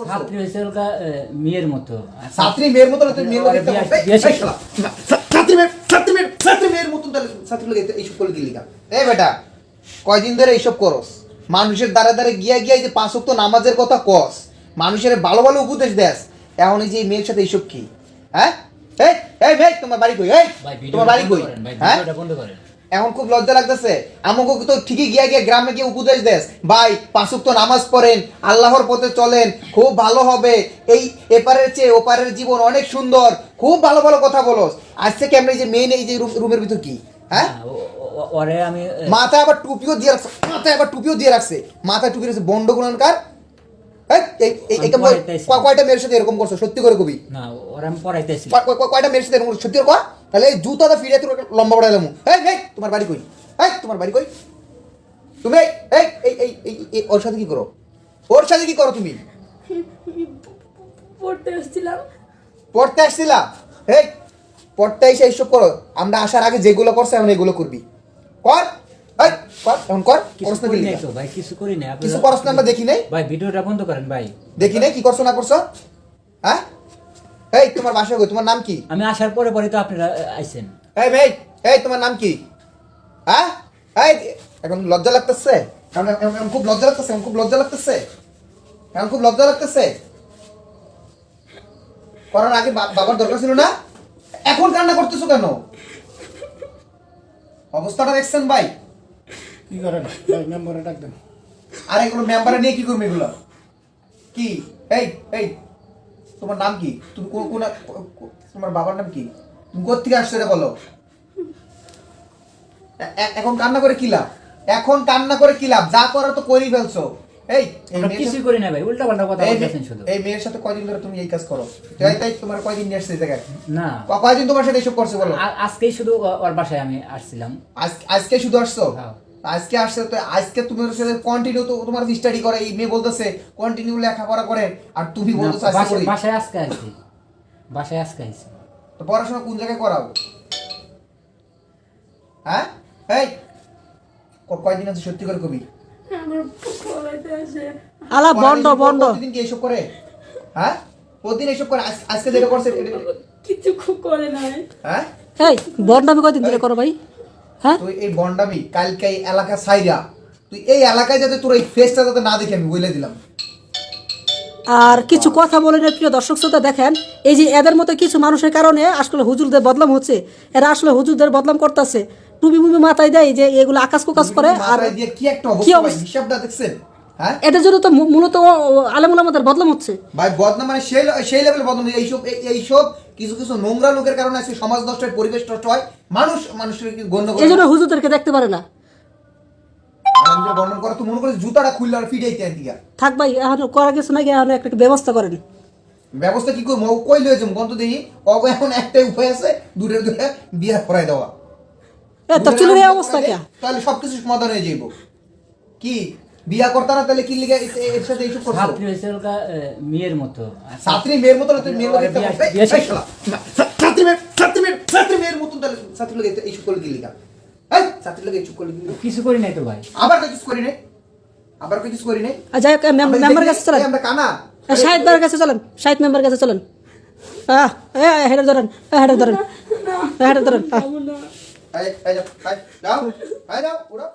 করছ? ছাত্রী হয়েছে ওটা মেয়ের মতো। ছাত্রী মেয়ের মতো না তুমি মেয়ের মতো ওরে একটা বিয়ে- করো। এই, বিয়ে এই শেষ শালা, ছা- ছাত্রী মেয়ে ছাত্রী মেয়ে ছাত্রী মেয়ের মতন তাহলে ছাত্রী লোক এইসব করলে কি লিখা এই বেটা কয়দিন ধরে এইসব করস? মানুষের দ্বারা দ্বারা গিয়া গিয়া যে পাঁচ ওয়াক্ত নামাজের কথা কস মানুষের ভালো ভালো উপদেশ দেস এখন এই যে মেয়ের সাথে এইসব কি? হ্যাঁ? এই এই মেয়ে তোমার বাড়ি কই? এই ভাই তোমার বাড়ি কই? হ্যাঁ? বন্ধ করেন। এখন খুব লজ্জা লাগতেছে। আমাকে তো ঠিকই গিয়া গিয়া গ্রামে গিয়ে উপদেশ দেস। ভাই পাঁচুক তো নামাজ পড়েন আল্লাহর পথে চলেন খুব ভালো হবে। এই এপারের চেয়ে ওপারের জীবন অনেক সুন্দর। খুব ভালো ভালো কথা বলোস। আজ থেকে আমরা এই যে মেন এই যে রুমের ভিতর কি? হ্যাঁ? ওরে আমি মাথায় আবার টুপিও দিয়ে রাখছে মাথায় আবার টুপিও দিয়ে রাখছে। মাথায় টুপি রাখছে বন্ড গুণানকার কয়টা মেয়ের সাথে এরকম করছ? সত্যি করে কবি। না ওরে আমি পড়াইতেছি। কয়- কয়- কয়- কয়টা মেয়ের সাথে এরকম সত্যি করে তাহলে এই জুতাটা ফিরে তোর লম্বা বড় এলাম এই এই তোমার বাড়ি কই? এই তোমার বাড়ি কই? তুমি এই এই এই এই এই- এই ওর সাথে কি করো? ওর সাথে কি করো তুমি? পড়তে এসেছিলাম। পড়তে আসছিলা? এই পড়তে এসে এইসব করো। আমরা আসার আগে যেগুলো করছে এখন এগুলো করবি। কর। এই কর এখন কর। কিছু করছ না কি করি নাই তো ভাই কিছু করি নাই। কিছু করছ না আমরা দেখি নাই? ভাই ভিডিওটা বন্ধ করেন ভাই। দেখি নাই কি করছ না করছ? হ্যাঁ? এই তোমার বাসা কই? তোমার নাম কি? আমি আসার পরে পরে তো আপনারা আইছেন। এই ভাই এই তোমার নাম কি? হ্যাঁ? এই এখন লজ্জা লাগতেছে? এখন খুব লজ্জা লাগতেছে এখন খুব লজ্জা লাগতেছে? এখন খুব লজ্জা লাগতেছে? করার আগে বাবার দরকার ছিল না? এখন কান্না করতেছো কেন? অবস্থাটা দেখছেন ভাই? কি করেন? ভাই মেম্বারে ডাক দেন। আর এগুলো মেম্বারে নিয়ে কি করবে এগুলো? কি? এই এই তোমার নাম কি? তুমি কোন কোন তোমার বাবার নাম কি? তুমি কোথেকে আসছো এটা বলো। এখন কান্না করে কি লাভ? এখন কান্না করে কি লাভ? যা করার তো করেই ফেলছো। এই কিছুই করি না ভাই উল্টা পাল্টা কথা বলতেছেন শুধু। এই মেয়ের সাথে কয়দিন ধরে তুমি এই কাজ করো? তাই তাই তোমার কয়দিন নিয়ে আসছে জায়গায়? না। কয়দিন তোমার সাথে এইসব করছে বলো? আজকেই শুধু ওর বাসায় আমি আসছিলাম। আজকে শুধু আসছো? হ্যাঁ। আজকে আসছে তো আজকে তুমি ওর সাথে কন্টিনিউ তো তোমার স্টাডি করে এই মেয়ে বলতেছে কন্টিনিউ লেখাপড়া করে আর তুমি না, বলতেছো আজকে বাসায়- করি বাসায় আজকে আইছি। বাসায় আজকে আইছি। তো পড়াশোনা কোন জায়গায় করাবো? হ্যাঁ? এই কয়দিন আছে সত্যি করে কবি? আমার পড়াইতে আসে। আলা বন্ড পড়ালেখা বন্ড প্রতিদিন কি এসব করে? হ্যাঁ? প্রতিদিন এসব করে? আজকে যেটা করছে কিছু খুব করে নাই। হ্যাঁ? এই বন্ড আমি কয়দিন ধরে করো ভাই? হ্যাঁ? তুই এই বন্ডামি কালকে এই এলাকা সাইরা তুই এই এলাকায় যাতে তোর এই ফেসটা যাতে না দেখে আমি বলে দিলাম। আর কিছু কথা বলে না প্রিয় দর্শক শ্রোতা দেখেন এই যে এদের মতো কিছু মানুষের কারণে আসলে হুজুরদের বদলাম হচ্ছে। এরা আসলে হুজুরদের বদলাম করতেছে। টুবি মুবি মাথায় দেয় যে এগুলো আকাশ কুকাশ করে আর কি একটা অবস্থা? হিসাবটা দেখছেন? হ্যাঁ? এদের জন্য তো মূলত আলেমুল আমাদের বদলাম হচ্ছে। ভাই বদনাম মানে সেই সেই লেভেল বদনাম। নেই। এইসব এই- এইসব কিছু কিছু নোংরা লোকের কারণে আজকে সমাজ নষ্ট হয় পরিবেশ নষ্ট হয়। মানুষ মানুষের কি গণ্য করে? এই জন্য হুজুরদেরকে দেখতে পারে না। আলহামদুলিল্লাহ বর্ণন করা? তো মনে করে জুতাটা খুললে আর ফিটাইতে আর দিকে থাক ভাই এখন করা কিছু নাকি এখন একটা ব্যবস্থা করেন। ব্যবস্থা কি করব? কই লয়েছে গন্ত দেখি। অব এখন একটাই উপায় আছে দূরে দূরে বিয়া করাই দেওয়া। এ তো চুলের অবস্থা কে? তাহলে সবকিছু সমাধান হয়ে যাইব। কি? বিয়া করতা না তাহলে কি লিগে এর সাথে এইসব করছ ছাত্রী ওটা মেয়ের মতো। ছাত্রী মেয়ের মতো না তুই মেয়ের মতো ছাত্রী মেয়ে ছাত্রী মেয়ে ছাত্রী মেয়ের মতো তাহলে ছাত্রী লোক এইসব করলে কি লিগা? এই ছাত্রী লোক এইসব করলে কি কিছু করি নাই তো ভাই। আবার কিছু করি নাই? আবার কিছু করি নাই? আমরা মেম্বার কাছে চলেন। আমরা কানা। শাহিদ মেম্বার কাছে চলেন শাহিদ মেম্বার কাছে চলেন। আহ এ হেডার ধরেন হেডার ধরেন হেডার ধরেন আহ এই এই যাও এই যাও উড়ো